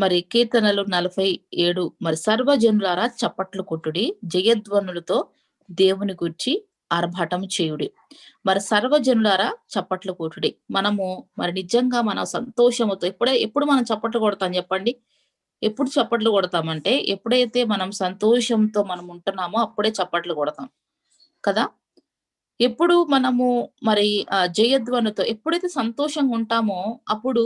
మరి కీర్తనలు నలభై ఏడు మరి సర్వజనులారా చప్పట్లు కొట్టుడి జయధ్వనులతో దేవుని గుర్చి ఆర్భాటం చేయుడి. మరి సర్వజనులారా చప్పట్లు కొట్టుడి. మనము మరి నిజంగా మన సంతోషముతో ఎప్పుడే ఎప్పుడు మనం చప్పట్లు కొడతాం చెప్పండి? ఎప్పుడు చప్పట్లు కొడతామంటే ఎప్పుడైతే మనం సంతోషంతో మనం ఉంటున్నామో అప్పుడే చప్పట్లు కొడతాం. కదా? ఎప్పుడు మనము మరి ఆ జయధ్వనుతో ఎప్పుడైతే సంతోషంగా ఉంటామో అప్పుడు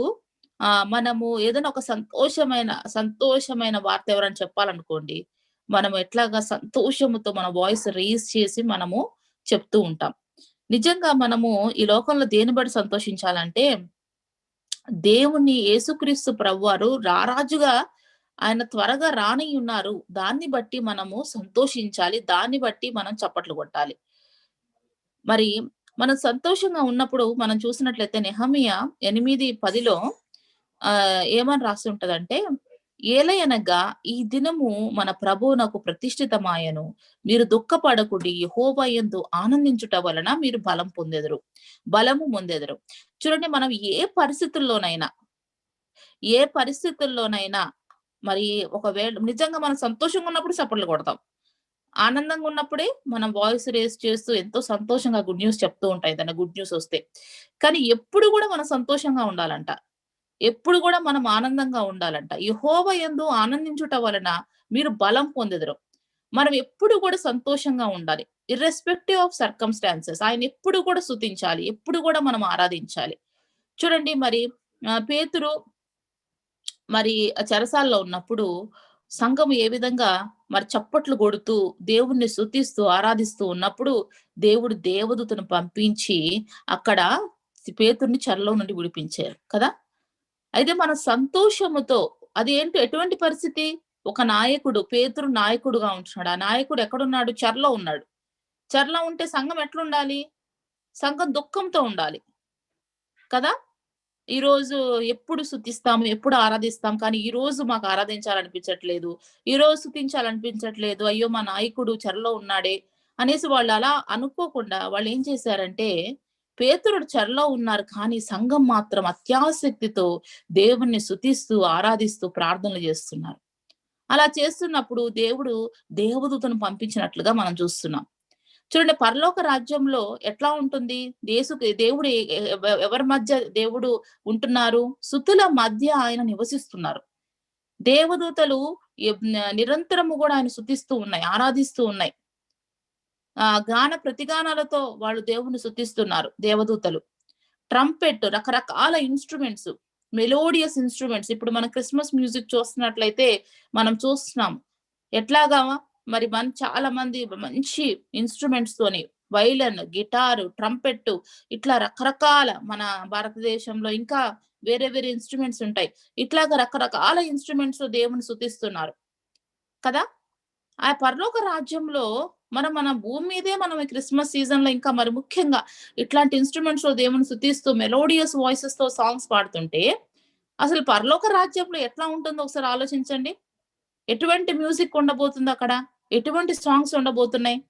ఆ మనము ఏదైనా ఒక సంతోషమైన సంతోషమైన వార్త ఎవరైనా చెప్పాలనుకోండి మనం ఎట్లాగా సంతోషముతో మన వాయిస్ రేస్ చేసి మనము చెప్తూ ఉంటాం. నిజంగా మనము ఈ లోకంలో దేని బట్టి సంతోషించాలంటే దేవుని యేసుక్రీస్తు ప్రభువారు రారాజుగా ఆయన త్వరగా రాని ఉన్నారు. దాన్ని బట్టి మనము సంతోషించాలి దాన్ని బట్టి మనం చప్పట్లు కొట్టాలి. మరి మనం సంతోషంగా ఉన్నప్పుడు మనం చూసినట్లయితే నెహమియా ఎనిమిది పదిలో ఆ ఏమని రాసి ఉంటదంటే ఏలయనగా ఈ దినము మన ప్రభువునకు ప్రతిష్ఠితమాయను. మీరు దుఃఖపడకుడి హోబయందు ఆనందించుట వలన మీరు బలం పొందెదరు. బలము పొందెదరు చూడండి మనం ఏ పరిస్థితుల్లోనైనా ఏ పరిస్థితుల్లోనైనా మరి ఒకవేళ నిజంగా మనం సంతోషంగా ఉన్నప్పుడు చప్పట్లు కొడతాం. ఆనందంగా ఉన్నప్పుడే మనం వాయిస్ రేస్ చేస్తూ ఎంతో సంతోషంగా గుడ్ న్యూస్ చెప్తూ ఉంటాయి. ఏదైనా గుడ్ న్యూస్ వస్తే. కానీ ఎప్పుడు కూడా మనం సంతోషంగా ఉండాలంట. ఎప్పుడు కూడా మనం ఆనందంగా ఉండాలంట. యహోవ ఎందు ఆనందించుట వలన మీరు బలం పొందెదరు. మనం ఎప్పుడు కూడా సంతోషంగా ఉండాలి. ఇర్రెస్పెక్టివ్ ఆఫ్ సర్కమ్స్టాన్సెస్ ఆయన ఎప్పుడు కూడా సుతించాలి ఎప్పుడు కూడా మనం ఆరాధించాలి. చూడండి మరి ఆ, పేతురు మరి చెరసాల్లో ఉన్నప్పుడు సంఘం ఏ విధంగా మరి చప్పట్లు కొడుతూ దేవుణ్ణి సుతిస్తూ ఆరాధిస్తూ ఉన్నప్పుడు దేవుడు దేవదూతను పంపించి అక్కడ పేతుర్ని చెరలో నుండి విడిపించారు కదా? అయితే మన సంతోషముతో అది ఏంటి? ఎటువంటి పరిస్థితి? ఒక నాయకుడు పేతురు నాయకుడుగా ఉంటున్నాడు. ఆ నాయకుడు ఎక్కడున్నాడు? చర్లో ఉన్నాడు. చెరలో ఉంటే సంఘం ఎట్లుండాలి? సంఘం దుఃఖంతో ఉండాలి. కదా? ఈరోజు ఎప్పుడు స్థుతిస్తాం ఎప్పుడు ఆరాధిస్తాం కానీ ఈ రోజు మాకు ఆరాధించాలనిపించట్లేదు. ఈ రోజు స్థుతించాలనిపించట్లేదు అయ్యో మా నాయకుడు చెరలో ఉన్నాడే అనేసి వాళ్ళు అలా అనుకోకుండా వాళ్ళు ఏం చేశారంటే పేతురుడు చెరలో ఉన్నారు. కానీ సంఘం మాత్రం అత్యాసక్తితో దేవుణ్ణి శుతిస్తూ ఆరాధిస్తూ ప్రార్థనలు చేస్తున్నారు. అలా చేస్తున్నప్పుడు దేవుడు దేవదూతను పంపించినట్లుగా మనం చూస్తున్నాం. చూడండి పరలోక రాజ్యంలో ఎట్లా ఉంటుంది? దేశు దేవుడు ఎవరి మధ్య దేవుడు ఉంటున్నారు? సుతుల మధ్య ఆయన నివసిస్తున్నారు. దేవదూతలు నిరంతరము కూడా ఆయన శుతిస్తూ ఉన్నాయి ఆరాధిస్తూ ఉన్నాయి. ఆ గాన ప్రతిగానాలతో వాళ్ళు దేవుని శుద్ధిస్తున్నారు దేవదూతలు. ట్రంపెట్ రకరకాల ఇన్స్ట్రుమెంట్స్ మెలోడియస్ ఇన్స్ట్రుమెంట్స్. ఇప్పుడు మనం క్రిస్మస్ మ్యూజిక్ చూస్తున్నట్లయితే మనం చూస్తున్నాం. ఎట్లాగా మరి మన చాలా మంది మంచి ఇన్స్ట్రుమెంట్స్ తోని వైలన్ గిటారు ట్రంపెట్ ఇట్లా రకరకాల మన భారతదేశంలో ఇంకా వేరే వేరే ఇన్స్ట్రుమెంట్స్ ఉంటాయి. ఇట్లాగా రకరకాల ఇన్స్ట్రుమెంట్స్ దేవుని శుతిస్తున్నారు కదా? ఆ పరలోక రాజ్యంలో మనం మన భూమి మీదే మనం ఈ క్రిస్మస్ సీజన్లో ఇంకా మరి ముఖ్యంగా ఇట్లాంటి ఇన్స్ట్రుమెంట్స్లో దేవుని శుతిస్తూ మెలోడియస్ వాయిసెస్తో సాంగ్స్ పాడుతుంటే అసలు పరలోక రాజ్యంలో ఎట్లా ఉంటుందో ఒకసారి ఆలోచించండి. ఎటువంటి మ్యూజిక్ ఉండబోతుంది అక్కడ? ఎటువంటి సాంగ్స్ ఉండబోతున్నాయి?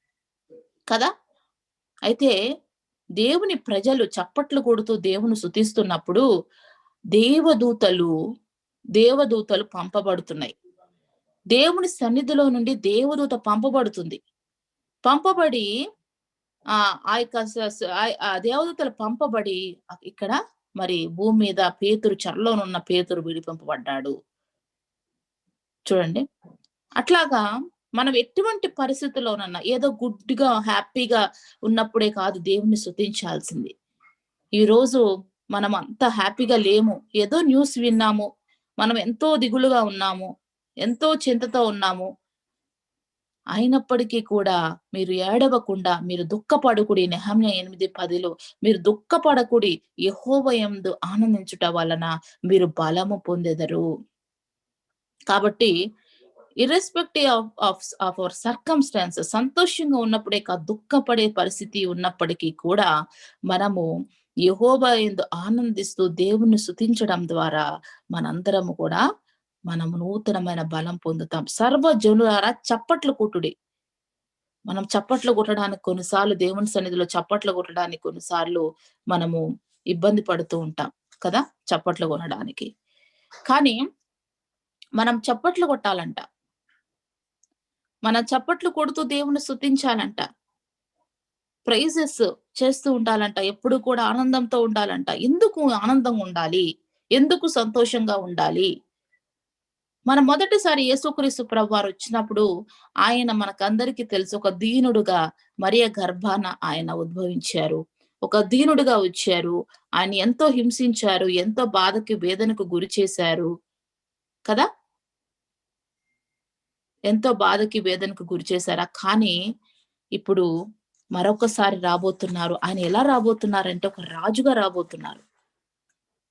కదా? అయితే దేవుని ప్రజలు చప్పట్లు కొడుతూ దేవుని శుతిస్తున్నప్పుడు దేవదూతలు దేవదూతలు పంపబడుతున్నాయి. దేవుని సన్నిధిలో నుండి దేవదూత పంపబడుతుంది. పంపబడి ఆ ఆ యొక్క ఆ- దేవదూతలు పంపబడి ఇక్కడ మరి భూమి మీద పేతురు చెరలోనున్న పేతురు విడిపింపబడ్డాడు. చూడండి. అట్లాగా మనం ఎటువంటి పరిస్థితుల్లోనన్నా ఏదో గుడ్గా హ్యాపీగా ఉన్నప్పుడే కాదు దేవుణ్ణి శృతించాల్సింది ఈ రోజు మనం అంత హ్యాపీగా లేము. ఏదో న్యూస్ విన్నాము. మనం ఎంతో దిగులుగా ఉన్నాము. ఎంతో చింతతో ఉన్నాము. అయినప్పటికీ కూడా మీరు ఏడవకుండా మీరు దుఃఖపడకుడి. నెహమ్య ఎనిమిది పదిలో మీరు దుఃఖపడకుడి. యహోవయందు ఆనందించుట వలన మీరు బలము పొందెదరు. కాబట్టి irrespective of of of our circumstances సంతోషంగా ఉన్నప్పుడే కా దుఃఖపడే పరిస్థితి ఉన్నప్పటికీ కూడా మనము యహోవా ఎందు ఆనందిస్తూ దేవుణ్ణి సుతించడం ద్వారా మనందరము కూడా మనం నూతనమైన బలం పొందుతాం. సర్వ జనులారా చప్పట్లు కొట్టుడి. మనం చప్పట్లు కొట్టడానికి కొన్నిసార్లు దేవుని సన్నిధిలో చప్పట్లు కొట్టడానికి కొన్నిసార్లు మనము ఇబ్బంది పడుతూ ఉంటాం కదా చప్పట్లు కొనడానికి కానీ మనం చప్పట్లు కొట్టాలంట. మనం చప్పట్లు కొడుతూ దేవుని స్తుతించాలంట. ప్రైజెస్ చేస్తూ ఉండాలంట. ఎప్పుడు కూడా ఆనందంతో ఉండాలంట. ఎందుకు ఆనందంగా ఉండాలి? ఎందుకు సంతోషంగా ఉండాలి? మన మొదటిసారి యేసుక్రీస్తు ప్రభువారు వచ్చినప్పుడు ఆయన మనకందరికీ తెలుసు ఒక దీనుడుగా మరియ గర్భాన ఆయన ఉద్భవించారు. ఒక దీనుడుగా వచ్చారు. ఆయన ఎంతో హింసించారు ఎంతో బాధకి వేదనకు గురి చేశారు. కదా? ఎంతో బాధకి వేదనకు గురి చేశారా. కానీ ఇప్పుడు మరొకసారి రాబోతున్నారు. ఆయన ఎలా రాబోతున్నారంటే ఒక రాజుగా రాబోతున్నారు.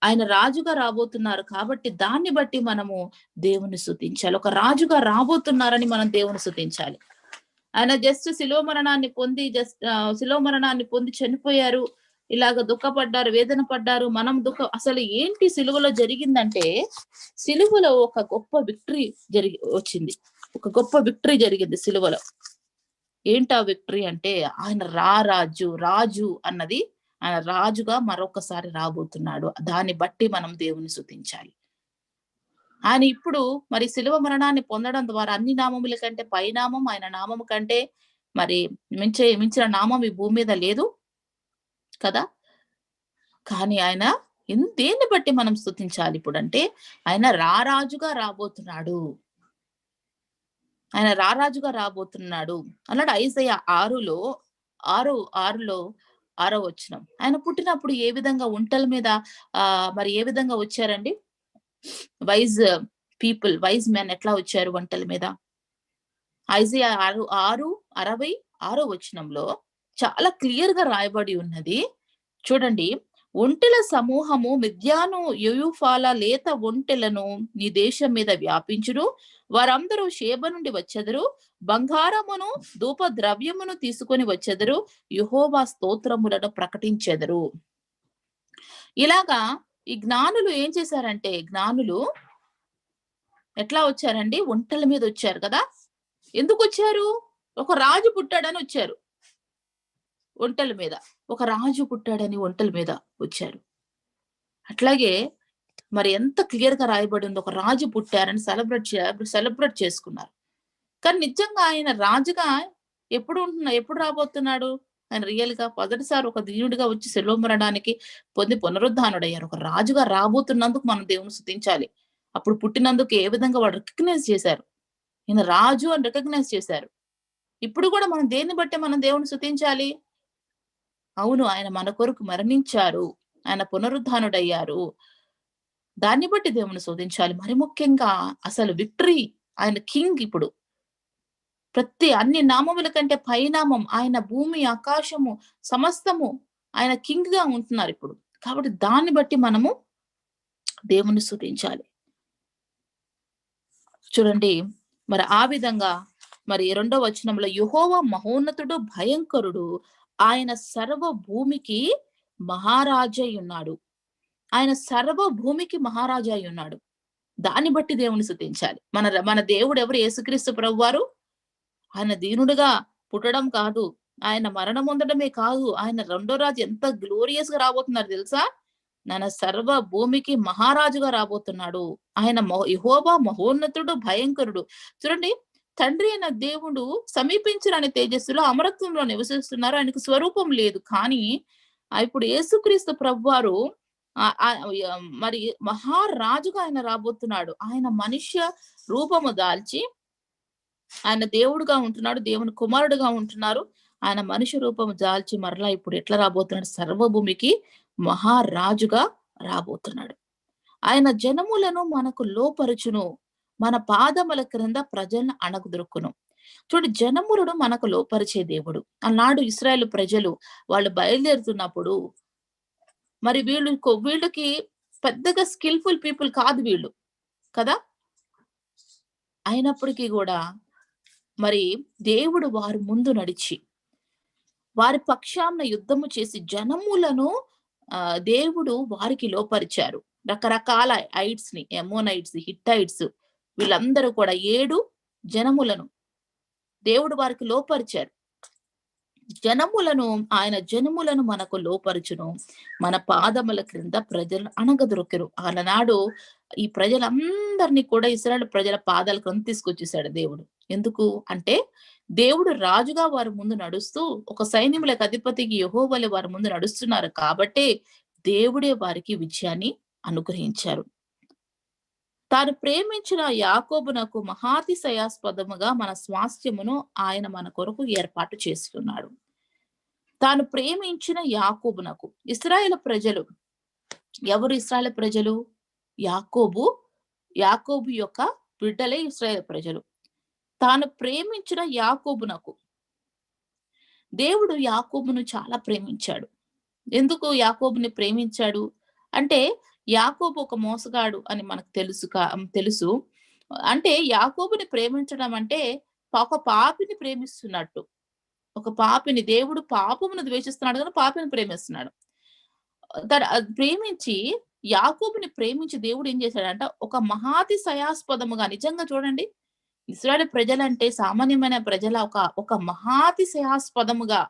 ఆయన రాజుగా రాబోతున్నారు కాబట్టి దాన్ని బట్టి మనము దేవుని శుతించాలి ఒక రాజుగా రాబోతున్నారని మనం దేవుని శుతించాలి ఆయన జస్ట్ శిలో మరణాన్ని పొంది జస్ట్ శిలో మరణాన్ని పొంది చనిపోయారు. ఇలాగ దుఃఖపడ్డారు వేదన పడ్డారు. మనం దుఃఖ అసలు ఏంటి సిలువలో జరిగిందంటే సిలువలో ఒక గొప్ప విక్టరీ జరిగి వచ్చింది. ఒక గొప్ప విక్టరీ జరిగింది సిలువలో. ఏంటా విక్టరీ అంటే ఆయన రా రాజు రాజు అన్నది ఆయన రాజుగా మరొకసారి రాబోతున్నాడు. దాన్ని బట్టి మనం దేవుని శుతించాలి ఆయన ఇప్పుడు మరి శిలువ మరణాన్ని పొందడం ద్వారా అన్ని నామముల కంటే పైనామం ఆయన నామము కంటే మరి మించే మించిన నామం ఈ భూమి మీద లేదు కదా? కానీ ఆయన దేన్ని బట్టి మనం స్థుతించాలి ఇప్పుడు అంటే ఆయన రారాజుగా రాబోతున్నాడు. ఆయన రారాజుగా రాబోతున్నాడు. అన్నాడు ఐసయ ఆరులో ఆరు ఆరులో ఆరో వచ్చినం ఆయన పుట్టినప్పుడు ఏ విధంగా ఒంటల మీద ఆ మరి ఏ విధంగా వచ్చారండి? వైజ్ పీపుల్ వైజ్ మెన్ ఎట్లా వచ్చారు వంటల మీద? ఐజియా ఆరు ఆరు అరవై ఆరో వచనంలో చాలా క్లియర్గా రాయబడి ఉన్నది. చూడండి ఒంటెల సమూహము మిథ్యాను యుయుఫాల లేత ఒంటెలను నీ దేశం మీద వ్యాపించురు వారందరూ షేబ నుండి వచ్చెదరు. బంగారమును ధూప ద్రవ్యమును తీసుకొని వచ్చెదరు. యుహోవా స్తోత్రములను ప్రకటించెదరు. ఇలాగా ఈ జ్ఞానులు ఏం చేశారంటే జ్ఞానులు ఎట్లా వచ్చారండి? ఒంటెల మీద వచ్చారు కదా? ఎందుకు వచ్చారు? ఒక రాజు పుట్టాడని వచ్చారు. ఒంటల మీద. ఒక రాజు పుట్టాడని ఒంటల మీద వచ్చారు. అట్లాగే మరి ఎంత క్లియర్గా రాయబడి ఉంది ఒక రాజు పుట్టారని సెలబ్రేట్ సెలబ్రేట్ చేసుకున్నారు. కానీ నిజంగా ఆయన రాజుగా ఎప్పుడు ఉంటున్నా ఎప్పుడు రాబోతున్నాడు? ఆయన రియల్గా మొదటిసారి ఒక దీనుడిగా వచ్చి సెలవు మరణానికి పొంది పునరుద్ధానుడయ్యారు. ఒక రాజుగా రాబోతున్నందుకు మనం దేవుని స్థుతించాలి అప్పుడు పుట్టినందుకు ఏ విధంగా వాడు రికగ్నైజ్ చేశారు? ఈయన రాజు అని రికగ్నైజ్ చేశారు. ఇప్పుడు కూడా మనం దేన్ని బట్టి మనం దేవుని స్థుతించాలి అవును. ఆయన మన కొరకు మరణించారు. ఆయన పునరుద్ధానుడయ్యారు. దాన్ని బట్టి దేవుని శోధించాలి. మరి ముఖ్యంగా అసలు విక్టరీ ఆయన కింగ్ ఇప్పుడు. ప్రతి అన్ని నామముల కంటే పైనామం ఆయన భూమి ఆకాశము సమస్తము ఆయన కింగ్గా ఉంటున్నారు ఇప్పుడు. కాబట్టి దాన్ని బట్టి మనము దేవుని శుతించాలి చూడండి మరి ఆ విధంగా మరి రెండో వచనంలో యుహోవ మహోన్నతుడు భయంకరుడు ఆయన సర్వ భూమికి మహారాజై ఉన్నాడు. ఆయన సర్వ భూమికి మహారాజా అయి ఉన్నాడు. దాన్ని బట్టి దేవుని శుతించాలి మన మన దేవుడు ఎవరు? యేసుక్రీస్తు ప్రభు ఆయన దీనుడుగా పుట్టడం కాదు. ఆయన మరణం పొందడమే కాదు. ఆయన రెండో రాజు ఎంత గ్లోరియస్గా రాబోతున్నారు తెలుసా? నన్న సర్వ భూమికి మహారాజుగా రాబోతున్నాడు. ఆయన మహోబా మహోన్నతుడు భయంకరుడు. చూడండి తండ్రి అయిన దేవుడు సమీపించరాని తేజస్సులో అమరత్వంలో నివసిస్తున్నారు. ఆయనకు స్వరూపం లేదు. కానీ ఇప్పుడు యేసుక్రీస్తు ప్రభువారు ఆ- మరి మహారాజుగా ఆయన రాబోతున్నాడు. ఆయన మనుష్య రూపము దాల్చి ఆయన దేవుడుగా ఉంటున్నాడు. దేవుని కుమారుడుగా ఉంటున్నారు. ఆయన మనిషి రూపము దాల్చి మరలా ఇప్పుడు ఎట్లా రాబోతున్నాడు? సర్వభూమికి మహారాజుగా రాబోతున్నాడు. ఆయన జనములను మనకు లోపరుచును. మన పాదముల క్రింద ప్రజలను అణగదొరుకును. చూడు జనములను మనకు లోపరిచే దేవుడు. అన్నాడు ఇస్రాయేల్ ప్రజలు వాళ్ళు బయలుదేరుతున్నప్పుడు మరి వీళ్ళు వీళ్ళకి పెద్దగా స్కిల్ఫుల్ పీపుల్ కాదు వీళ్ళు. కదా? అయినప్పటికీ కూడా మరి దేవుడు వారి ముందు నడిచి వారి పక్షాన యుద్ధము చేసి జనములను ఆ దేవుడు వారికి లోపరిచారు. రకరకాల ఐట్స్ని ఎమోనైట్స్ హిట్టైట్స్ వీళ్ళందరూ కూడా ఏడు జనములను దేవుడు వారికి లోపరిచారు. జనములను ఆయన జనములను మనకు లోపరుచును. మన పాదముల క్రింద ప్రజలు అణగదొరకరు ఆలనాడు ఈ ప్రజలందరినీ కూడా ఇస్రాయల్ ప్రజల పాదాల క్రింద తీసుకొచ్చేసాడు దేవుడు. ఎందుకు అంటే దేవుడు రాజుగా వారి ముందు నడుస్తూ ఒక సైన్యములకు అధిపతికి యహోవలే వారి ముందు నడుస్తున్నారు కాబట్టే దేవుడే వారికి విజయాన్ని అనుగ్రహించారు. తాను ప్రేమించిన యాకోబునకు మహాతిశయాస్పదముగా మన స్వాస్థ్యమును ఆయన మన కొరకు ఏర్పాటు చేస్తున్నాడు. తాను ప్రేమించిన యాకోబునకు ఇస్రాయేల్ ప్రజలు. ఎవరు ఇస్రాయేల్ ప్రజలు? యాకోబు. యాకోబు యొక్క బిడ్డలే ఇస్రాయేల్ ప్రజలు. తాను ప్రేమించిన యాకోబునకు దేవుడు యాకోబును చాలా ప్రేమించాడు. ఎందుకు యాకోబుని ప్రేమించాడు? అంటే యాకోబు ఒక మోసగాడు అని మనకు తెలుసు తెలుసు. అంటే యాకోబుని ప్రేమించడం అంటే ఒక పాపిని ప్రేమిస్తున్నట్టు. ఒక పాపిని దేవుడు పాపమును ద్వేషిస్తున్నాడు కానీ పాపిని ప్రేమిస్తున్నాడు. ప్రేమించి యాకోబుని ప్రేమించి దేవుడు ఏం చేశాడంట ఒక మహాతిశయాస్పదముగా నిజంగా చూడండి ఇస్రాయల్ ప్రజలంటే సామాన్యమైన ప్రజల ఒక ఒక మహాతిశయాస్పదముగా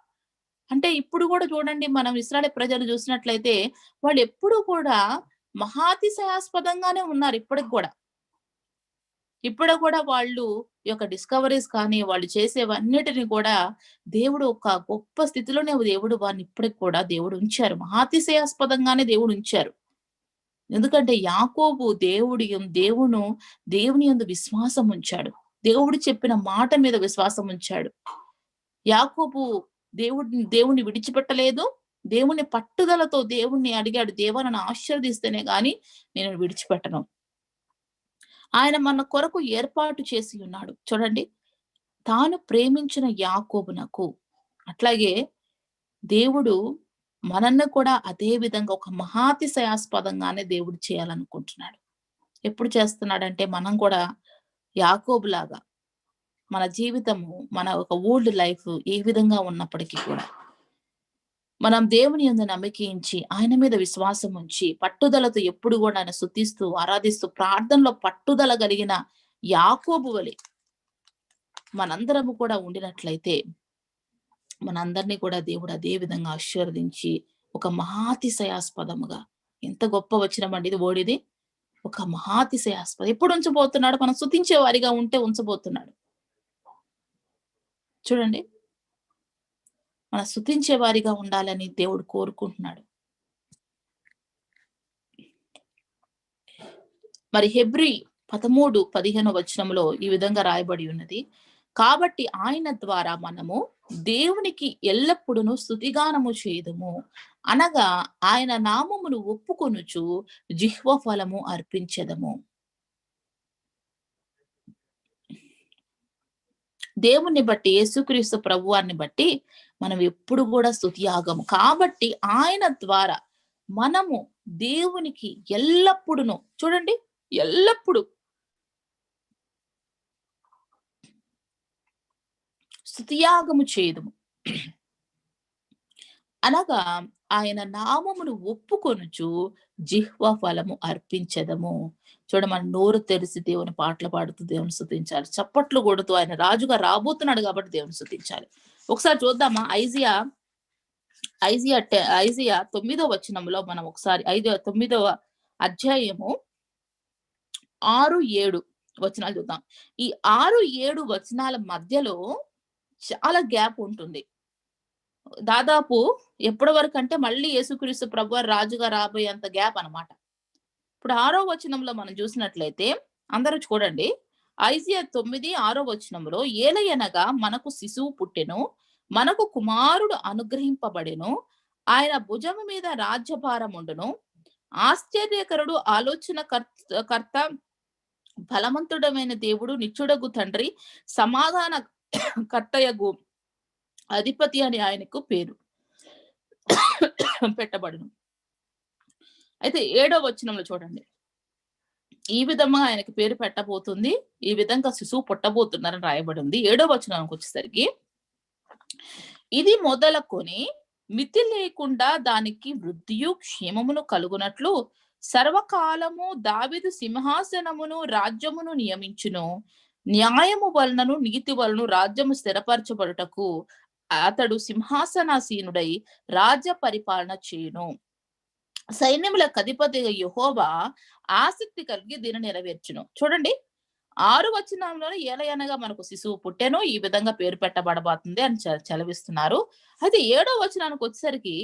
అంటే ఇప్పుడు కూడా చూడండి మనం ఇస్రాయల్ ప్రజలు చూసినట్లయితే వాళ్ళు ఎప్పుడు కూడా మహాతిశయాస్పదంగానే ఉన్నారు ఇప్పటికి కూడా. ఇప్పుడు కూడా వాళ్ళు యొక్క డిస్కవరీస్ కానీ వాళ్ళు చేసేవన్నిటిని కూడా దేవుడు ఒక గొప్ప స్థితిలోనే దేవుడు వారిని ఇప్పటికి కూడా దేవుడు ఉంచారు. మహాతిశయాస్పదంగానే దేవుడు ఉంచారు. ఎందుకంటే యాకోబు దేవుడి దేవును దేవుని యందు విశ్వాసం ఉంచాడు. దేవుడు చెప్పిన మాట మీద విశ్వాసం ఉంచాడు. యాకోబు దేవుడిని దేవుని విడిచిపెట్టలేదు. దేవుని పట్టుదలతో దేవుణ్ణి అడిగాడు దేవుని నన్ను ఆశీర్వదిస్తేనే గాని నేను విడిచిపెట్టను. ఆయన మన కొరకు ఏర్పాటు చేసి ఉన్నాడు. చూడండి తాను ప్రేమించిన యాకోబునకు అట్లాగే దేవుడు మనల్ని కూడా అదే విధంగా ఒక మహాతిశయాస్పదంగానే దేవుడు చేయాలనుకుంటున్నాడు. ఎప్పుడు చేస్తున్నాడంటే మనం కూడా యాకోబులాగా మన జీవితము మన ఒక ఓల్డ్ లైఫ్ ఏ విధంగా ఉన్నప్పటికీ కూడా. మనం దేవుని అందు నమ్మకించి ఆయన మీద విశ్వాసం ఉంచి పట్టుదలతో ఎప్పుడు కూడా ఆయన శుద్ధిస్తూ ఆరాధిస్తూ ప్రార్థనలో పట్టుదల కలిగిన యాకోబు వలె మనందరము కూడా ఉండినట్లయితే మనందరినీ కూడా దేవుడు అదే విధంగా ఆశీర్వదించి ఒక మహాతిశయాస్పదముగా ఎంత గొప్ప వచ్చినమండి ఇది ఓడిది ఒక మహాతిశయాస్పదం ఎప్పుడు ఉంచబోతున్నాడు? మనం శుతించే వారిగా ఉంటే ఉంచబోతున్నాడు. చూడండి. మన స్థుతించే వారిగా ఉండాలని దేవుడు కోరుకుంటున్నాడు. మరి హెబ్రి పదమూడు పదిహేను వచనంలో ఈ విధంగా రాయబడి ఉన్నది. కాబట్టి ఆయన ద్వారా మనము దేవునికి ఎల్లప్పుడూ స్థుతిగానము చేయదము. అనగా ఆయన నామమును ఒప్పుకొనుచు జిహ్వ ఫలము అర్పించదము. దేవుణ్ణి బట్టి యేసుక్రీస్తు ప్రభువాన్ని బట్టి మనం ఎప్పుడు కూడా స్థుతియాగము కాబట్టి ఆయన ద్వారా మనము దేవునికి ఎల్లప్పుడును చూడండి ఎల్లప్పుడు స్థుతియాగము చేయదుము. అనగా ఆయన నామమును ఒప్పుకొనుచు జిహ్వ ఫలము అర్పించదము. చూడ మన నోరు తెరిచి దేవుని పాటలు పాడుతూ దేవుని స్థుతించాలి చప్పట్లు కొడుతూ ఆయన రాజుగా రాబోతున్నాడు కాబట్టి దేవుని స్థుతించాలి ఒకసారి చూద్దామా? ఐజియా ఐజియా ఐజియా తొమ్మిదో వచనంలో మనం ఒకసారి ఐదో తొమ్మిదవ అధ్యాయము ఆరు ఏడు వచనాలు చూద్దాం. ఈ ఆరు ఏడు వచనాల మధ్యలో చాలా గ్యాప్ ఉంటుంది. దాదాపు ఎప్పటి వరకు అంటే మళ్ళీ యేసుక్రీస్తు ప్రభు రాజుగా రాబోయేంత గ్యాప్ అన్నమాట. ఇప్పుడు ఆరో వచనంలో మనం చూసినట్లయితే అందరూ చూడండి. ఐజియా తొమ్మిది ఆరో వచనంలో ఏలయనగా మనకు శిశువు పుట్టెను మనకు కుమారుడు అనుగ్రహింపబడెను ఆయన భుజము మీద రాజ్యభారం ఉండును. ఆశ్చర్యకరుడు ఆలోచన కర్త కర్త బలవంతుడమైన దేవుడు నిచ్చుడగు తండ్రి సమాధాన కర్తయగు అధిపతి అని ఆయనకు పేరు పెట్టబడును. అయితే ఏడో వచనంలో చూడండి. ఈ విధంగా ఆయనకి పేరు పెట్టబోతుంది ఈ విధంగా శిశువు పుట్టబోతున్నారని రాయబడింది. ఏడో వచనానికి వచ్చేసరికి ఇది మొదలుకొని మితి లేకుండా దానికి వృద్ధియు క్షేమమును కలుగునట్లు సర్వకాలము దావిదు సింహాసనమును రాజ్యమును నియమించును. న్యాయము వలనను నీతి వలన రాజ్యము స్థిరపరచబడుటకు అతడు సింహాసనాసీనుడై రాజ్య పరిపాలన చేయును. సైన్యములకు అధిపతిగా యహోవా ఆసక్తి కలిగి దీన్ని నెరవేర్చును. చూడండి ఆరు వచనంలోనే ఏలయనగా మనకు శిశువు పుట్టెను ఈ విధంగా పేరు పెట్టబడబోతుంది అని చలవిస్తున్నారు. అయితే ఏడో వచనానికి వచ్చేసరికి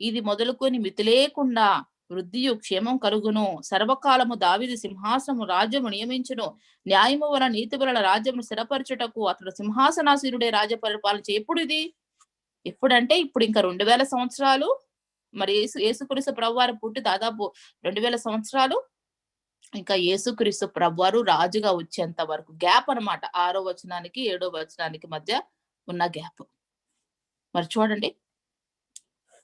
ఇది మొదలుకొని మితి లేకుండా వృద్ధియు క్షేమం కలుగును. సర్వకాలము దావిది సింహాసనము రాజ్యము నియమించును. న్యాయము వలన నీతి వలన రాజ్యము స్థిరపరచుటకు అతడు సింహాసనాసీనుడే రాజ్య పరిపాలన ఎప్పుడు ఇది ఎప్పుడంటే ఇప్పుడు ఇంకా రెండు వేల సంవత్సరాలు. మరి యేసు యేసుక్రీస్తు ప్రభువారు పుట్టి దాదాపు రెండు వేల సంవత్సరాలు. ఇంకా యేసుక్రీస్తు ప్రభువారు రాజుగా వచ్చేంత వరకు గ్యాప్ అన్నమాట. ఆరో వచనానికి ఏడో వచనానికి మధ్య ఉన్న గ్యాప్. మరి చూడండి.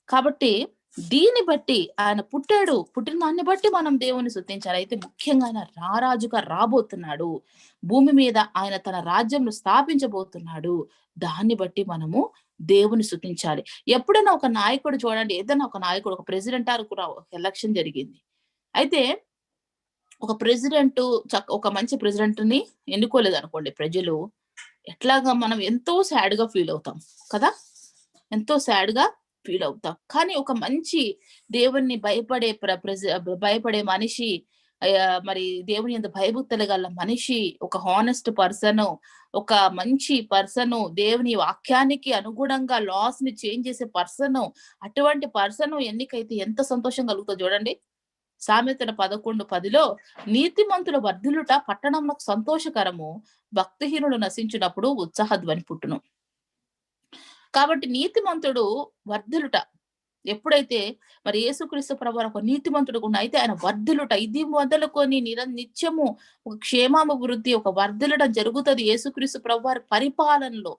కాబట్టి దీన్ని బట్టి ఆయన పుట్టాడు. పుట్టిన దాన్ని బట్టి మనం దేవుని శుద్ధించాలి. అయితే ముఖ్యంగా ఆయన రారాజుగా రాబోతున్నాడు. భూమి మీద ఆయన తన రాజ్యంను స్థాపించబోతున్నాడు. దాన్ని బట్టి మనము దేవుని శుద్ధించాలి. ఎప్పుడైనా ఒక నాయకుడు చూడండి. ఏదైనా ఒక నాయకుడు ఒక ప్రెసిడెంట్ కూడా ఎలక్షన్ జరిగింది. అయితే ఒక ప్రెసిడెంట్ చక్క ఒక మంచి ప్రెసిడెంట్ని ఎన్నుకోలేదు అనుకోండి ప్రజలు. ఎట్లాగా మనం ఎంతో సాడ్గా ఫీల్ అవుతాం కదా? ఎంతో సాడ్గా ఫీల్ అవుతాం కానీ ఒక మంచి దేవుణ్ణి భయపడే ప్రజ భయపడే మనిషి మరి దేవుని ఎంత భయభక్తులు గల మనిషి ఒక హానెస్ట్ పర్సన్ ఒక మంచి పర్సన్ దేవుని వాక్యానికి అనుగుణంగా లాస్ని చేంజ్ చేసే పర్సన్ అటువంటి పర్సన్ ఎన్నికైతే ఎంత సంతోషం కలుగుతుందో చూడండి. సామెతల పదకొండు పదిలో నీతిమంతుల వర్ధిల్లుట పట్టణంలో సంతోషకరము భక్తిహీనుడు నశించినప్పుడు ఉత్సాహ ధ్వని పుట్టును. కాబట్టి నీతిమంతుడు వర్ధులుట. ఎప్పుడైతే మరి యేసుక్రీస్తు ప్రభు ఒక నీతిమంతుడు కూడా అయితే ఆయన వర్ధులుట. ఇది మొదలుకొని నిర నిత్యము ఒక క్షేమాభివృద్ధి ఒక వర్ధులుట జరుగుతుంది యేసుక్రీస్తు ప్రభు వారి పరిపాలనలో.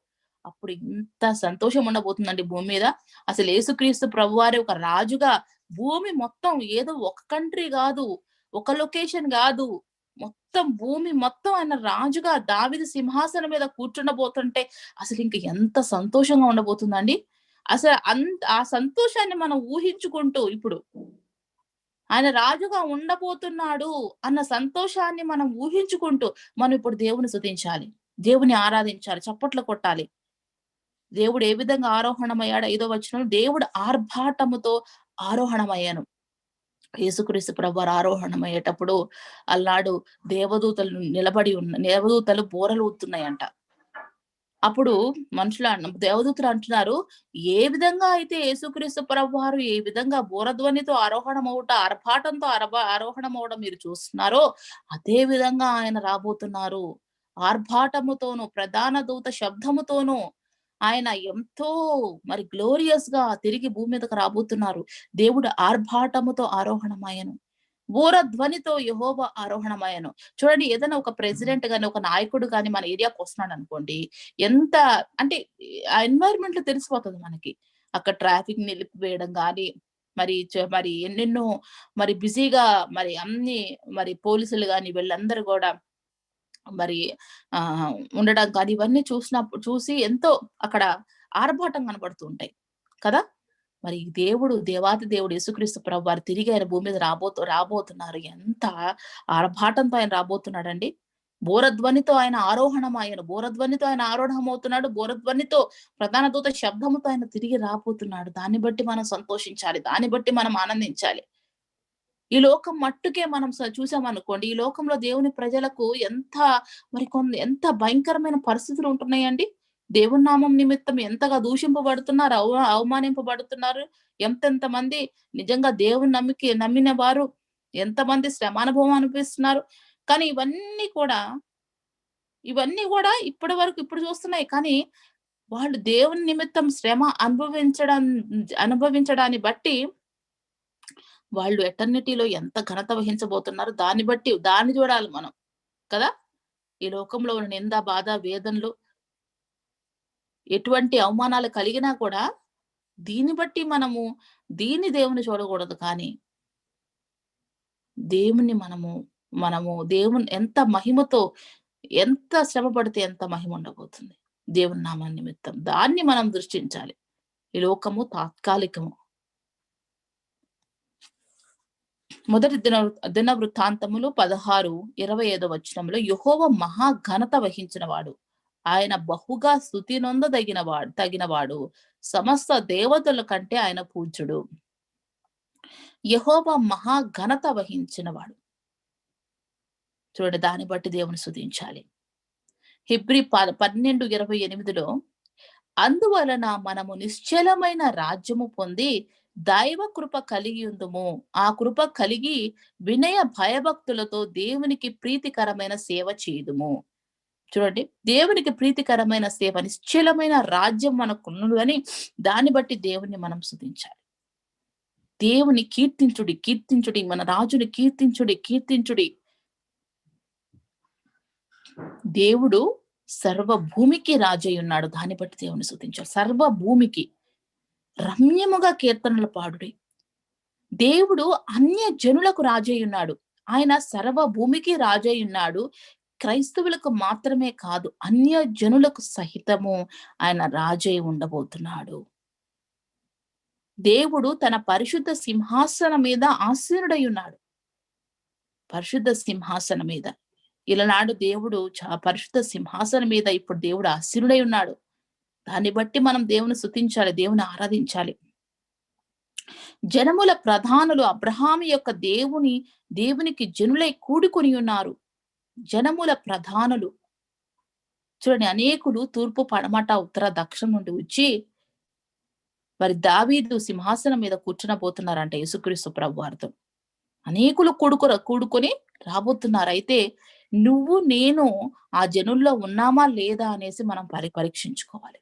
అప్పుడు ఇంత సంతోషం ఉండబోతుందండి భూమి మీద. అసలు యేసుక్రీస్తు ప్రభు వారి ఒక రాజుగా భూమి మొత్తం ఏదో ఒక కంట్రీ కాదు ఒక లొకేషన్ కాదు మొత్తం భూమి మొత్తం ఆయన రాజుగా దావిది సింహాసనం మీద కూర్చుండబోతుంటే అసలు ఇంక ఎంత సంతోషంగా ఉండబోతుందండి. అసలు అంత ఆ సంతోషాన్ని మనం ఊహించుకుంటూ ఇప్పుడు ఆయన రాజుగా ఉండబోతున్నాడు అన్న సంతోషాన్ని మనం ఊహించుకుంటూ మనం ఇప్పుడు దేవుని శుతించాలి దేవుని ఆరాధించాలి చప్పట్లు కొట్టాలి. దేవుడు ఏ విధంగా ఆరోహణమయ్యాడు? ఐదో వచ్చిన దేవుడు ఆర్భాటముతో ఆరోహణమయ్యాను. యేసుక్రీస్తు ప్రభు ఆరోహణమయ్యేటప్పుడు అల్లాడు దేవదూతలు నిలబడి ఉన్న దేవదూతలు బోరలు ఊతున్నాయంట అప్పుడు మనుషులు దేవదూతలు అంటున్నారు ఏ విధంగా అయితే యేసుక్రీస్తు ప్రభు వారు ఏ విధంగా బోరధ్వనితో ఆరోహణం అవుట ఆర్భాటంతో అరబ ఆరోహణం అవడం మీరు చూస్తున్నారో అదే విధంగా ఆయన రాబోతున్నారు. ఆర్భాటముతోను ప్రధాన దూత శబ్దముతోనూ ఆయన ఎంతో మరి గ్లోరియస్గా తిరిగి భూమి మీదకు రాబోతున్నారు. దేవుడు ఆర్భాటముతో ఆరోహణమాయను బోర ధ్వనితో యహోబ ఆరోహణమాయను చూడండి ఏదైనా ఒక ప్రెసిడెంట్ గాని ఒక నాయకుడు గాని మన ఏరియాకి వస్తున్నాడు అనుకోండి ఎంత అంటే ఆ ఎన్వైరన్మెంట్లో తెలిసిపోతుంది మనకి. అక్కడ ట్రాఫిక్ నిలిపివేయడం కానీ మరి చ- మరి ఎన్నెన్నో మరి బిజీగా మరి అన్ని మరి పోలీసులు కానీ వీళ్ళందరూ కూడా మరి ఆ ఉండడం కానీ ఇవన్నీ చూసినప్పుడు చూసి ఎంతో అక్కడ ఆర్భాటం కనబడుతూ ఉంటాయి. కదా? మరి దేవుడు దేవాది దేవుడు యేసుక్రీస్తు ప్రభు వారు తిరిగి ఆయన భూమి మీద రాబోతు రాబోతున్నారు. ఎంత ఆర్భాటంతో ఆయన రాబోతున్నాడండి. బోరధ్వనితో ఆయన ఆరోహణం ఆయన బోరధ్వనితో ఆయన ఆరోహణం అవుతున్నాడు బోరధ్వనితో ప్రధాన దూత శబ్దముతో ఆయన తిరిగి రాబోతున్నాడు. దాన్ని బట్టి మనం సంతోషించాలి. దాన్ని బట్టి మనం ఆనందించాలి. ఈ లోకం మట్టుకే మనం చూసామనుకోండి ఈ లోకంలో దేవుని ప్రజలకు ఎంత మరి కొన్ని ఎంత భయంకరమైన పరిస్థితులు ఉంటున్నాయండి? దేవుని నామం నిమిత్తం ఎంతగా దూషింపబడుతున్నారు అవ అవమానింపబడుతున్నారు ఎంతెంత మంది నిజంగా దేవుని నమ్మికి నమ్మిన వారు ఎంతమంది శ్రమానుభవం అనిపిస్తున్నారు కానీ ఇవన్నీ కూడా ఇవన్నీ కూడా ఇప్పటి వరకు ఇప్పుడు చూస్తున్నాయి. కానీ వాళ్ళు దేవుని నిమిత్తం శ్రమ అనుభవించడం అనుభవించడాన్ని బట్టి వాళ్ళు ఎటర్నిటీలో ఎంత ఘనత వహించబోతున్నారు దాన్ని బట్టి దాన్ని చూడాలి మనం కదా? ఈ లోకంలో ఉన్న నింద బాధ వేదనలు ఎటువంటి అవమానాలు కలిగినా కూడా దీన్ని బట్టి మనము దీన్ని దేవుని చూడకూడదు కానీ దేవుని మనము మనము దేవుని ఎంత మహిమతో ఎంత శ్రమ పడితే ఎంత మహిమ ఉండబోతుంది. దేవుని నామ నిమిత్తం దాన్ని మనం దృష్టించాలి. ఈ లోకము తాత్కాలికము. మొదటి దిన దిన వృత్తాంతములు పదహారు ఇరవై ఐదో వచనంలో యహోవ మహాఘనత వహించిన వాడు ఆయన బహుగా స్థుతి నొందదగిన వాడు తగినవాడు. సమస్త దేవతల కంటే ఆయన పూజ్యుడు. యహోవ మహాఘనత వహించినవాడు. చూడండి దాన్ని బట్టి దేవుని స్థుతించాలి హిబ్రి ప- పన్నెండు ఇరవై ఎనిమిదిలో అందువలన మనము నిశ్చలమైన రాజ్యము పొంది దైవ కృప కలిగి ఉందము. ఆ కృప కలిగి వినయ భయభక్తులతో దేవునికి ప్రీతికరమైన సేవ చేయుదుము. చూడండి దేవునికి ప్రీతికరమైన సేవ నిశ్చలమైన రాజ్యం మనకున్నది అని దాన్ని బట్టి దేవుణ్ణి మనం స్తుతించాలి దేవుని కీర్తించుడి కీర్తించుడి మన రాజుని కీర్తించుడి కీర్తించుడి. దేవుడు సర్వ భూమికి రాజై ఉన్నాడు. దాన్ని బట్టి దేవుని స్తుతించాలి సర్వ భూమికి రమ్యముగా కీర్తనలు పాడుడి. దేవుడు అన్య జనులకు రాజై ఉన్నాడు. ఆయన సర్వ భూమికి రాజై ఉన్నాడు. క్రైస్తవులకు మాత్రమే కాదు అన్య జనులకు సహితము ఆయన రాజై ఉండబోతున్నాడు. దేవుడు తన పరిశుద్ధ సింహాసనం మీద ఆసీనుడై ఉన్నాడు. పరిశుద్ధ సింహాసనం మీద. ఇలనాడు దేవుడు పరిశుద్ధ సింహాసనం మీద ఇప్పుడు దేవుడు ఆసీనుడై ఉన్నాడు. దాన్ని బట్టి మనం దేవుని స్తుతించాలి దేవుని ఆరాధించాలి. జనముల ప్రధానులు అబ్రహాము యొక్క దేవుని దేవునికి జనులై కూడుకొని ఉన్నారు. జనముల ప్రధానులు. చూడండి అనేకులు తూర్పు పడమట ఉత్తర దక్షిణం నుండి వచ్చి మరి దావీదు సింహాసనం మీద కూర్చునబోతున్నారంట యేసుక్రీస్తు ప్రభు వారితో అనేకులు కూడుకు కూడుకొని రాబోతున్నారు. అయితే నువ్వు నేను ఆ జనుల్లో ఉన్నామా లేదా అనేసి మనం పరి పరీక్షించుకోవాలి.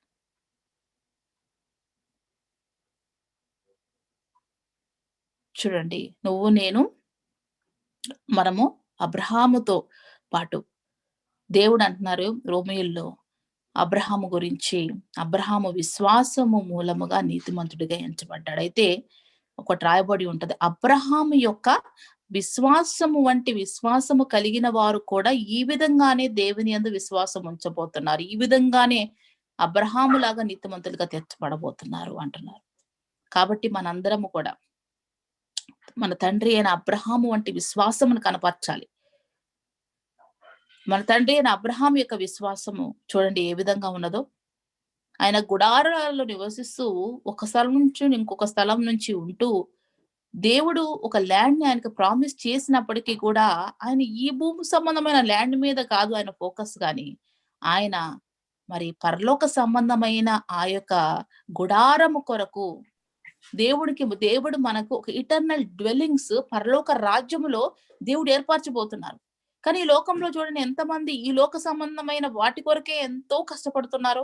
చూడండి. నువ్వు నేను మనము అబ్రహాముతో పాటు దేవుడు అంటున్నారు రోమియోల్లో అబ్రహాము గురించి. అబ్రహాము విశ్వాసము మూలముగా నీతిమంతుడిగా ఎంచబడ్డాడు. అయితే ఒకటి రాయబడి ఉంటది. అబ్రహాము యొక్క విశ్వాసము వంటి విశ్వాసము కలిగిన వారు కూడా ఈ విధంగానే దేవుని అందు విశ్వాసం ఉంచబోతున్నారు. ఈ విధంగానే అబ్రహాము లాగా నీతిమంతులుగా తెచ్చబడబోతున్నారు అంటున్నారు. కాబట్టి మనందరము కూడా మన తండ్రి అయిన అబ్రహాము వంటి విశ్వాసమును కనపరచాలి. మన తండ్రి అయిన అబ్రహాం యొక్క విశ్వాసము చూడండి ఏ విధంగా ఉన్నదో. ఆయన గుడారాలలో నివసిస్తూ ఒక స్థలం నుంచి ఇంకొక స్థలం నుంచి ఉంటూ దేవుడు ఒక ల్యాండ్ని ఆయనకు ప్రామిస్ చేసినప్పటికీ కూడా ఆయన ఈ భూమి సంబంధమైన ల్యాండ్ మీద కాదు ఆయన ఫోకస్ కానీ ఆయన మరి పరలోక సంబంధమైన ఆ యొక్క గుడారము కొరకు దేవుడికి దేవుడు మనకు ఒక ఇటర్నల్ డ్వెల్లింగ్స్ పరలోక రాజ్యములో దేవుడు ఏర్పరచబోతున్నారు. కానీ ఈ లోకంలో చూడండి ఎంతమంది ఈ లోక సంబంధమైన వాటి కొరకే ఎంతో కష్టపడుతున్నారు.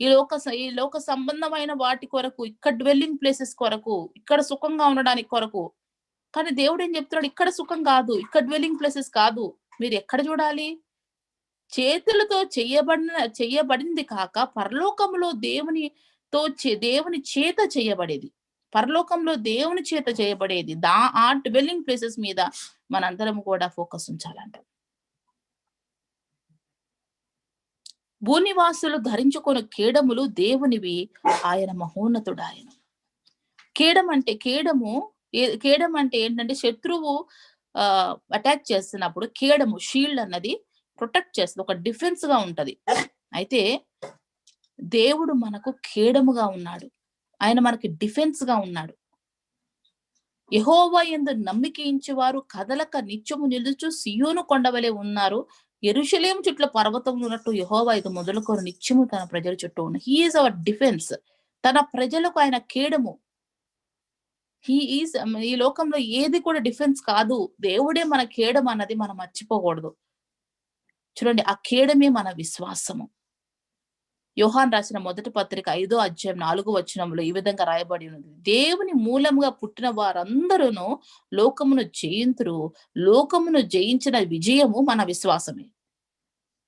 ఈ లోక ఈ లోక సంబంధమైన వాటి కొరకు ఇక్కడ డ్వెల్లింగ్ ప్లేసెస్ కొరకు ఇక్కడ సుఖంగా ఉండడానికి కొరకు. కానీ దేవుడు ఏం చెప్తున్నాడు? ఇక్కడ సుఖం కాదు ఇక్కడ డ్వెల్లింగ్ ప్లేసెస్ కాదు. మీరు ఎక్కడ చూడాలి? చేతులతో చెయ్యబడిన చెయ్యబడింది కాక పరలోకంలో దేవుని చే- దేవుని చేత చేయబడేది. పరలోకంలో దేవుని చేత చేయబడేది. దా ఆ డ్వెల్లింగ్ ప్లేసెస్ మీద మనందరం కూడా ఫోకస్ ఉంచాలంట. భూనివాసులు ధరించుకున్న కేడములు దేవునివి ఆయన మహోన్నతుడు ఆయన కేడం అంటే కేడము కేడం అంటే ఏంటంటే శత్రువు అటాక్ చేస్తున్నప్పుడు కేడము షీల్డ్ అన్నది ప్రొటెక్ట్ చేస్తుంది. ఒక డిఫెన్స్గా ఉంటది. అయితే దేవుడు మనకు కేడముగా ఉన్నాడు. ఆయన మనకి డిఫెన్స్గా ఉన్నాడు. యహోవా ఎందు నమ్మికించేవారు కదలక నిత్యము నిలుచు సియోను కొండవలే ఉన్నారు. ఎరుషలేం చుట్ల పర్వతంలో ఉన్నట్టు యహోవా ఇది మొదలుకొని నిత్యము తన ప్రజల చుట్టూ ఉన్న హీఈస్ అవర్ డిఫెన్స్ తన ప్రజలకు ఆయన కేడము. హీ ఈజ్ ఈ లోకంలో ఏది కూడా డిఫెన్స్ కాదు. దేవుడే మన కేడం అన్నది మనం మర్చిపోకూడదు. చూడండి ఆ కేడమే మన విశ్వాసము. యోహాన్ రాసిన మొదటి పత్రిక ఐదో అధ్యాయం నాలుగో వచనంలో ఈ విధంగా రాయబడి ఉన్నది. దేవుని మూలంగా పుట్టిన వారందరూను లోకమును జయింతురు. లోకమును జయించిన విజయము మన విశ్వాసమే.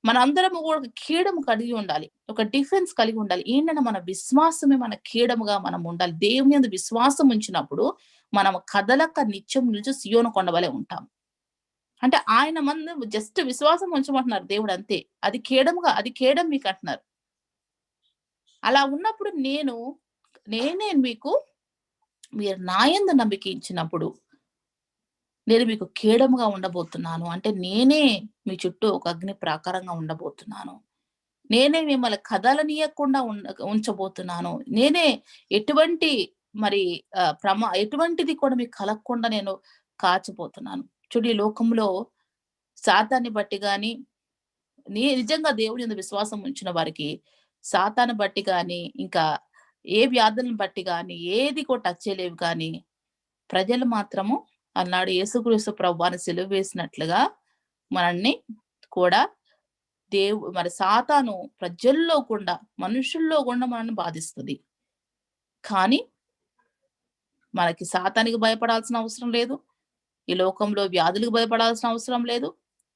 మనందరము కూడా ఒక కీడము కలిగి ఉండాలి. ఒక డిఫెన్స్ కలిగి ఉండాలి. ఏంటంటే మన విశ్వాసమే మన కీడముగా మనం ఉండాలి. దేవుని మీద విశ్వాసం ఉంచినప్పుడు మనం కదలక నిత్యం నిలిచి సియోను కొండవలే ఉంటాం. అంటే ఆయన మంది జస్ట్ విశ్వాసం ఉంచమంటున్నారు దేవుడు అంతే. అది కేడముగా అది కేడం మీకు అంటున్నారు. అలా ఉన్నప్పుడు నేను నేనే మీకు మీరు నాయందు నమ్మిక ఇచ్చినప్పుడు నేను మీకు కీడముగా ఉండబోతున్నాను. అంటే నేనే మీ చుట్టూ ఒక అగ్ని ప్రాకారంగా ఉండబోతున్నాను. నేనే మిమ్మల్ని కదలనీయకుండా ఉంచబోతున్నాను. నేనే ఎటువంటి మరి ఆ, ప్రమా ఎటువంటిది కూడా మీకు కలగకుండా నేను కాచిపోతున్నాను. చూడు ఈ లోకంలో శాతాన్ని బట్టి కానీ నీ నిజంగా దేవుని మీద విశ్వాసం ఉంచిన వారికి సాతాను బట్టి కానీ ఇంకా ఏ వ్యాధులను బట్టి కానీ ఏది కూడా టచ్ చేయలేవు కానీ ప్రజలు మాత్రము అన్నాడు యేసుక్రీస్తు ప్రభువాన్ని సెలవు వేసినట్లుగా మనల్ని కూడా దేవు మరి సాతాను ప్రజల్లో కూడా మనుషుల్లో కూడా మనల్ని బాధిస్తుంది. కానీ మనకి సాతానికి భయపడాల్సిన అవసరం లేదు. ఈ లోకంలో వ్యాధులకు భయపడాల్సిన అవసరం లేదు.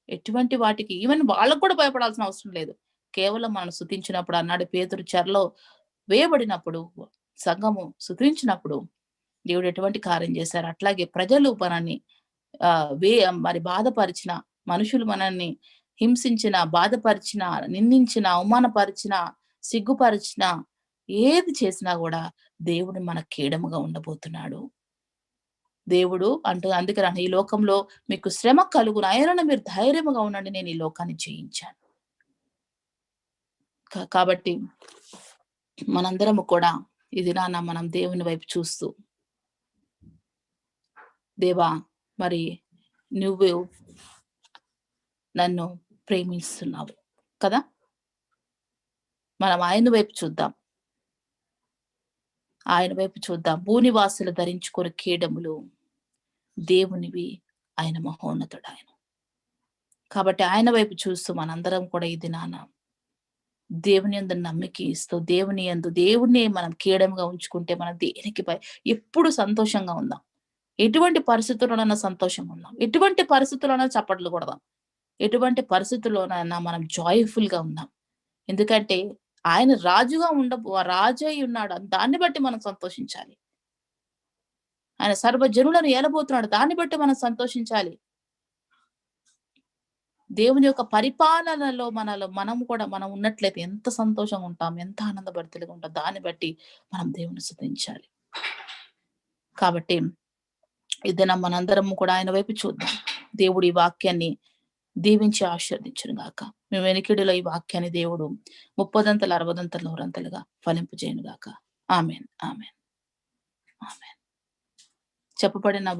ఎటువంటి వాటికి ఈవెన్ వాళ్ళకు కూడా భయపడాల్సిన అవసరం లేదు. కేవలం మనం శుతించినప్పుడు అన్నాడు పేతురు చెరలో వేయబడినప్పుడు సంఘము శుతించినప్పుడు దేవుడు ఎటువంటి కార్యం చేశారు? అట్లాగే ప్రజలు మనల్ని ఆ వే మరి బాధపరిచిన మనుషులు మనల్ని హింసించిన బాధపరిచిన నిందించిన అవమానపరిచిన సిగ్గుపరిచిన ఏది చేసినా కూడా దేవుడు మన కీడముగా ఉండబోతున్నాడు. దేవుడు అంటూ అందుకే ఈ లోకంలో మీకు శ్రమ కలుగును. అయినా మీరు ధైర్యముగా ఉండండి. నేను ఈ లోకాన్ని జయించాను. కాబట్టి మనందరము కూడా ఇది నాన్న మనం దేవుని వైపు చూస్తూ దేవా మరి నువ్వు నన్ను ప్రేమిస్తున్నావు కదా? మనం ఆయన వైపు చూద్దాం. ఆయన వైపు చూద్దాం. భూనివాసులు ధరించుకొని కీడములు దేవునివి ఆయన మహోన్నతుడు ఆయన కాబట్టి ఆయన వైపు చూస్తూ మనందరం కూడా ఇది దినాన దేవుని యందు నమ్మిక ఇస్తూ దేవుని యందు దేవుణ్ణి మనం కీడంగా ఉంచుకుంటే మనం దేనికి ఎప్పుడు సంతోషంగా ఉందాం? ఎటువంటి పరిస్థితుల్లోనైనా సంతోషంగా ఉందాం? ఎటువంటి పరిస్థితుల్లోనైనా చప్పట్లు కొడదాం? ఎటువంటి పరిస్థితుల్లోనైనా మనం జాయ్ఫుల్గా ఉందాం? ఎందుకంటే ఆయన రాజుగా ఉండ రాజు అయి ఉన్నాడు. దాన్ని బట్టి మనం సంతోషించాలి. ఆయన సర్వజనులను ఏలబోతున్నాడు. దాన్ని బట్టి మనం సంతోషించాలి. దేవుని యొక్క పరిపాలనలో మనలో మనం కూడా మనం ఉన్నట్లయితే ఎంత సంతోషంగా ఉంటాం ఎంత ఆనందభరితలుగా ఉంటాం దాన్ని బట్టి మనం దేవుని శుద్ధించాలి కాబట్టి ఇదన మనందరం కూడా ఆయన వైపు చూద్దాం. దేవుడి ఈ వాక్యాన్ని దీవించి ఆశీర్దించను గాక. మేము వెనికిడిలో ఈ వాక్యాన్ని దేవుడు ముప్పదంతలు అరవదంతలు నూరంతలుగా ఫలింపు చేయను గాక. Amen amen amen. చెప్పబడిన